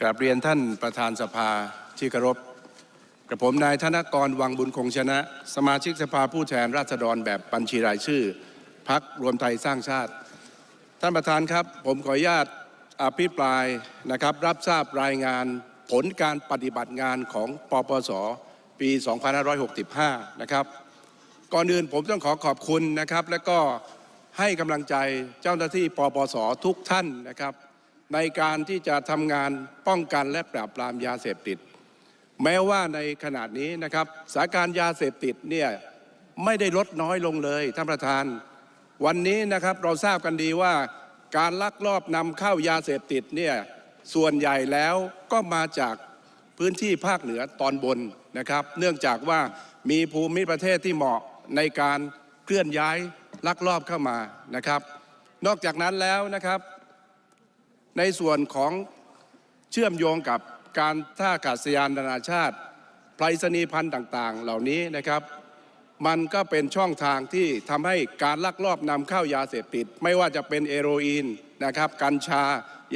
กราบเรียนท่านประธานสภาที่เคารพกระผมนายธนกรวังบุญคงชนะ สมาชิกสภาผู้แทนราษฎรแบบบัญชีรายชื่อพักรวมไทยสร้างชาติ ท่านประธานครับ ผมขออนุญาตอภิปรายนะครับ รับทราบรายงานผลการปฏิบัติงานของปปส ปี 2565 นะครับ ก่อนอื่นผมต้องขอขอบคุณนะครับ และก็ให้กำลังใจเจ้าหน้าที่ปปสทุกท่านนะครับ ในการที่จะทำงานป้องกันและปราบปรามยาเสพติด แม้ว่าในขณะนี้นะครับสถานการณ์ยาเสพติดเนี่ยไม่ได้ลดน้อยลงเลยท่านประธาน วันนี้นะครับเราทราบกันดีว่าการลักลอบนำเข้ายาเสพติดเนี่ยส่วนใหญ่แล้วก็มาจากพื้นที่ภาคเหนือตอนบนนะครับ เนื่องจากว่ามีภูมิประเทศที่เหมาะในการเคลื่อนย้ายลักลอบเข้ามานะครับ นอกจากนั้นแล้วนะครับ ในส่วนของเชื่อมโยงกับการท่าอากาศยานนานาชาติไปรษณีพันธ์ต่าง ๆ เหล่านี้นะครับ มันก็เป็นช่องทางที่ทำให้การลักลอบนำเข้ายาเสพติด ไม่ว่าจะเป็นเอโรอีนนะครับ กัญชา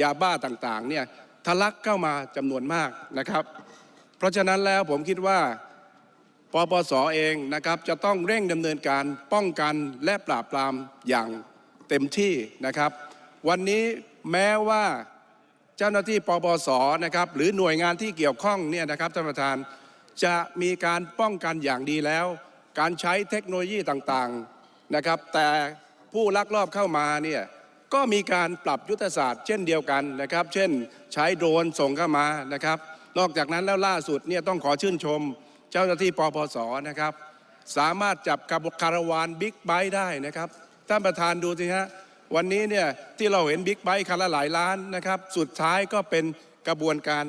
ยาบ้าต่างๆเนี่ยทะลักเข้ามาจำนวนมากนะครับ เพราะฉะนั้นแล้วผมคิดว่าปปสเองนะครับจะต้องเร่งดำเนินการป้องกันและปราบปรามอย่างเต็มที่นะครับ วันนี้แม้ว่าเจ้าหน้าที่ปปสนะครับหรือหน่วยงานที่เกี่ยวข้องเนี่ยนะครับท่านประธานจะมีการป้องกันอย่างดีแล้ว การใช้เทคโนโลยีต่างๆนะครับ แต่ผู้ลักลอบเข้ามาเนี่ยก็มีการปรับยุทธศาสตร์เช่นเดียวกันนะครับ เช่นใช้โดรนส่งเข้ามานะครับ นอกจากนั้นแล้วล่าสุดเนี่ยต้องขอชื่นชม เจ้าหน้าที่ปปสนะครับ สามารถจับกับคาราวานบิ๊กไบค์ได้นะครับท่านประธานดูสิฮะ วันนี้เนี่ยที่เราเห็นบิ๊กไบค์คันละหลายล้านนะครับ สุดท้ายก็เป็นกระบวนการ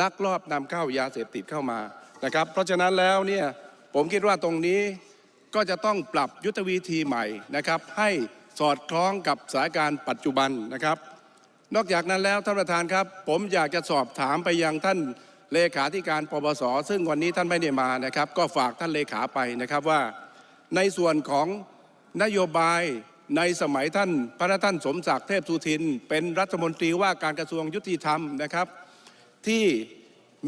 ลักลอบนำเข้ายาเสพติดเข้ามานะครับ เพราะฉะนั้นแล้วเนี่ยผมคิดว่าตรงนี้ก็จะต้องปรับยุทธวิธีใหม่นะครับ ให้สอดคล้องกับสถานการณ์ปัจจุบันนะครับ นอกจากนั้นแล้วท่านประธานครับ ผมอยากจะสอบถามไปยังท่านเลขาธิการปปส ซึ่งวันนี้ท่านไม่ได้มานะครับ ก็ฝากท่านเลขาไปนะครับว่า ในส่วนของนโยบาย ในสมัยท่านพระท่านสมศักดิ์เทพสุทิน เป็นรัฐมนตรีว่าการกระทรวงยุติธรรมนะครับ ที่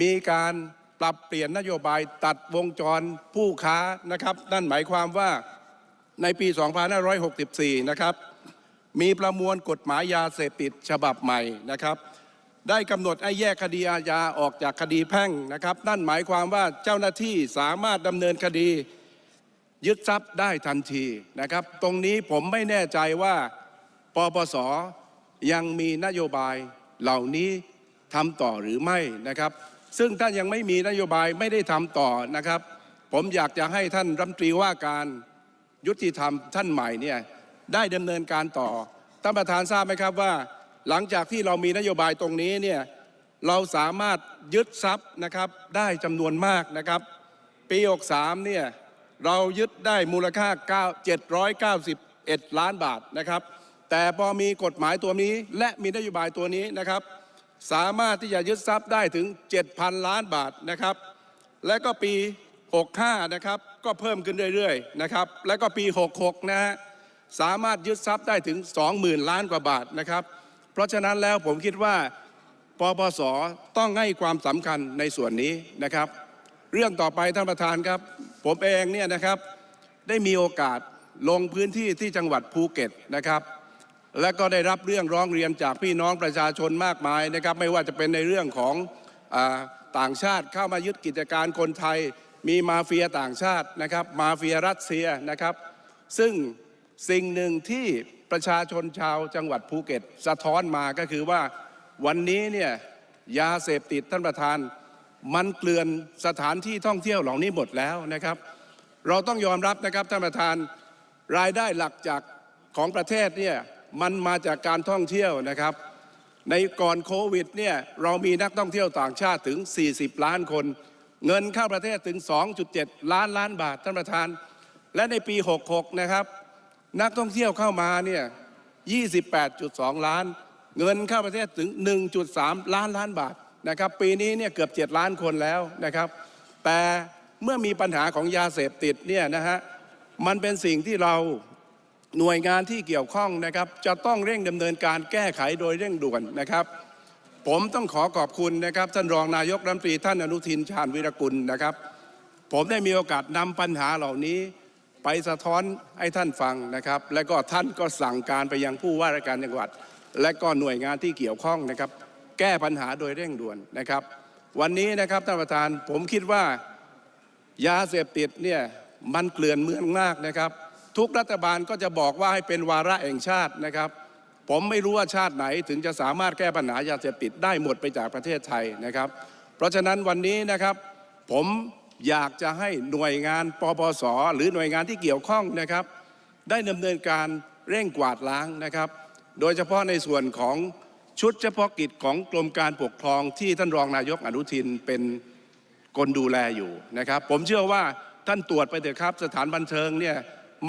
มีการปรับเปลี่ยนนโยบายตัดวงจรผู้ค้านะครับ นั่นหมายความว่าในปี 2564 นะครับ มีประมวลกฎหมายยาเสพติดฉบับใหม่นะครับ ได้กำหนดให้แยกคดีอาญาออกจากคดีแพ่งนะครับ นั่นหมายความว่าเจ้าหน้าที่สามารถดำเนินคดี ยึดทรัพย์ได้ทันทีนะครับ ตรงนี้ผมไม่แน่ใจว่าปปสยังมีนโยบายเหล่านี้ทำต่อหรือไม่นะครับ ซึ่งถ้านยังไม่มีนโยบายไม่ได้ทำต่อนะครับ ผมอยากจะให้ท่านรัฐมนตรีว่าการยุติธรรมท่านใหม่เนี่ยได้ดำเนินการต่อท่านประธานทราบไหมครับว่า หลังจากที่เรามีนโยบายตรงนี้เนี่ยเราสามารถยึดทรัพย์นะครับได้จำนวนมากนะครับ ปี 63เนี่ย เรายึดได้มูลค่า791 ล้านบาทนะครับ แต่พอมีกฎหมายตัวนี้และมีนโยบายตัวนี้นะครับ สามารถที่จะยึดทรัพย์ได้ถึง 7,000 ล้านบาทนะครับ และก็ปี 65 นะครับ ก็เพิ่มขึ้นเรื่อยๆนะครับ และก็ปี 66 นะฮะสามารถยึดทรัพย์ได้ถึง 20,000 ล้านกว่าบาทนะครับ เพราะฉะนั้นแล้วผมคิดว่าปปสต้องให้ความสำคัญในส่วนนี้นะครับ เรื่องต่อไปท่านประธานครับ ผมเองเนี่ยนะครับได้มีโอกาสลงพื้นที่ที่จังหวัดภูเก็ตนะครับ และก็ได้รับเรื่องร้องเรียนจากพี่น้องประชาชนมากมายนะครับ ไม่ว่าจะเป็นในเรื่องของอต่างชาติเข้ามายึดกิจการคนไทย มีมาเฟียต่างชาตินะครับ มาเฟียรัสเซียนะครับ ซึ่งสิ่งหนึ่งที่ประชาชนชาวจังหวัดภูเก็ต สะท้อนมาก็คือว่าวันนี้เนี่ยยาเสพติดท่านประธาน มันเกลื่อนสถานที่ท่องเที่ยวเหล่านี้หมดแล้วนะครับ เราต้องยอมรับนะครับท่านประธานรายได้หลักจากของประเทศเนี่ยมันมาจากการท่องเที่ยวนะครับ ในก่อนโควิดเนี่ยเรามีนักท่องเที่ยวต่างชาติถึง 40 ล้านคน เงินเข้าประเทศถึง 2.7 ล้านล้านบาทท่านประธาน และในปี 66 นะครับ นักท่องเที่ยวเข้ามาเนี่ย 28.2 ล้าน เงินเข้าประเทศถึง 1.3 ล้านล้านบาท นะครับปีนี้เนี่ยเกือบ 7 ล้านคนแล้วนะครับ แต่เมื่อมีปัญหาของยาเสพติดเนี่ยนะฮะมันเป็นสิ่งที่เราหน่วยงานที่เกี่ยวข้องนะครับ จะต้องเร่งดำเนินการแก้ไขโดยเร่งด่วนนะครับ ผมต้องขอขอบคุณนะครับท่านรองนายกรัฐมนตรีท่านอนุทินชาญวิรกุลนะครับ ผมได้มีโอกาสนำปัญหาเหล่านี้ไปสะท้อนให้ท่านฟังนะครับ และก็ท่านก็สั่งการไปยังผู้ว่าราชการจังหวัด และก็หน่วยงานที่เกี่ยวข้องนะครับ ก้ปัญหาโดยเร่งด่วนนะครับ วันนี้นะครับท่านประธานผมคิดว่ายาเสพติดเนี่ยมันเกลื่อนเมืองมากนะครับ ทุกรัฐบาลก็จะบอกว่าให้เป็นวาระแห่งชาตินะครับ ผมไม่รู้ว่าชาติไหนถึงจะสามารถแก้ปัญหายาเสพติดได้หมดไปจากประเทศไทยนะครับ เพราะฉะนั้นวันนี้นะครับ ผมอยากจะให้หน่วยงานปปส หรือหน่วยงานที่เกี่ยวข้องนะครับ ได้ดำเนินการเร่งกวาดล้างนะครับ โดยเฉพาะในส่วนของ ชุดเฉพาะกิจของกรมการปกครองที่ท่านรองนายกอนุทินเป็นคนดูแลอยู่นะครับ ผมเชื่อว่าท่านตรวจไปเถอะครับ สถานบันเทิงเนี่ย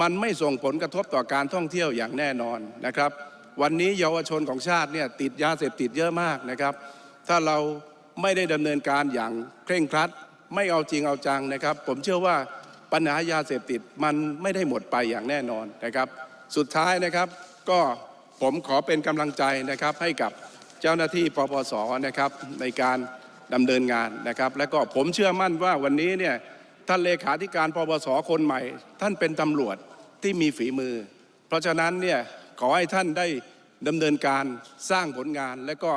มันไม่ส่งผลกระทบต่อการท่องเที่ยวอย่างแน่นอนนะครับ วันนี้เยาวชนของชาติเนี่ยติดยาเสพติดเยอะมากนะครับ ถ้าเราไม่ได้ดำเนินการอย่างเคร่งครัด ไม่เอาจริงเอาจังนะครับ ผมเชื่อว่าปัญหายาเสพติดมันไม่ได้หมดไปอย่างแน่นอนนะครับ สุดท้ายนะครับก็ ผมขอเป็นกำลังใจนะครับให้กับเจ้าหน้าที่ปปสนะครับในการดำเนินงานนะครับ และก็ผมเชื่อมั่นว่าวันนี้เนี่ยท่านเลขาธิการปปสคนใหม่ ท่านเป็นตำรวจที่มีฝีมือ เพราะฉะนั้นเนี่ยขอให้ท่านได้ดำเนินการสร้างผลงาน และก็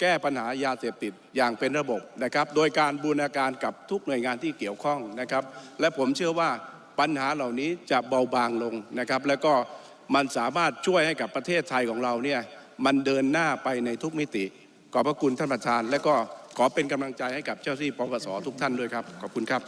แก้ปัญหายาเสพติดอย่างเป็นระบบนะครับ โดยการบูรณาการกับทุกหน่วยงานที่เกี่ยวข้องนะครับ และผมเชื่อว่าปัญหาเหล่านี้จะเบาบางลงนะครับ แล้วก็ มันสามารถช่วยให้กับประเทศไทยของเราเนี่ยมันเดินหน้าไปในทุกมิติ ขอบพระคุณท่านประธาน และก็ขอเป็นกำลังใจให้กับเจ้าหน้าที่ปปสทุกท่านด้วยครับ ขอบคุณครับ